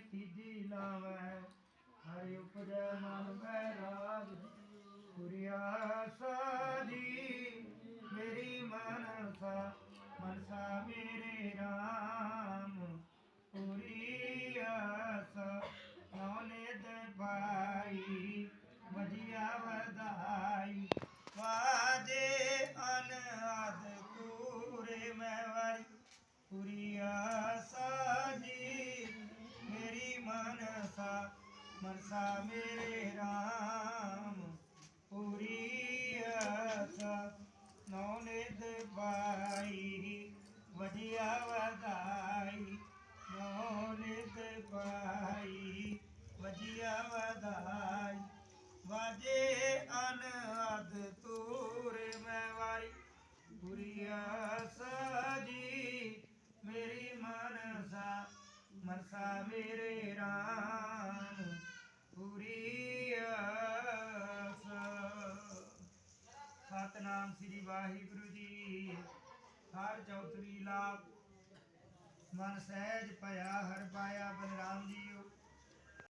ਤੀਜੀ ਲਾਵੈ, ਹਰਿ ਉਪਜੈ ਮਨ ਬੈਰਾਗ ਪੁਰੀਆ ਸਾਜੀ ਮੇਰੀ ਮਨਸਾ ਮਨਸਾ ਮੇਰੇ ਰਾਮ। ਪੁਰੀ ਆਸਾ ਨੌਨੇ ਦੇ ਭਾਈ ਵਜਿਆ ਵਧਾਈ ਵਾਜੇ ਅਨਹਦ ਪੂਰੇ ਮੈਂ ਵਾਰੀ ਪੁਰੀ ਮਨਸਾ ਮੇਰੇ ਰਾਮ, ਪੁਰੀ ਆਸਾ। ਨੌਨਿਦ ਬਾਈ ਵਧੀਆ ਵਧਾਈ। ਨੌ ਨੌਨਿਦ ਬਾਈ ਵਧੀਆ ਵਧਾਈ। ਵਾਜੇ ਅਨਹਦ ਤੂਰ ਮੈਂ ਵਾਰੀ। ਪੁਰੀਆ ਸਾਜੀ ਮੇਰੀ ਮਨਸਾ। ਮਨਸਾ ਮੇਰੇ ਰਾਮ ਪੁਰੀਆ ਸਤਨਾਮ ਸ੍ਰੀ ਵਾਹਿਗੁਰੂ ਜੀ। ਹਰ ਚੌਥਰੀ ਲਾਭ ਮਨ ਸਹਿਜ ਭਇਆ ਹਰ ਪਾਇਆ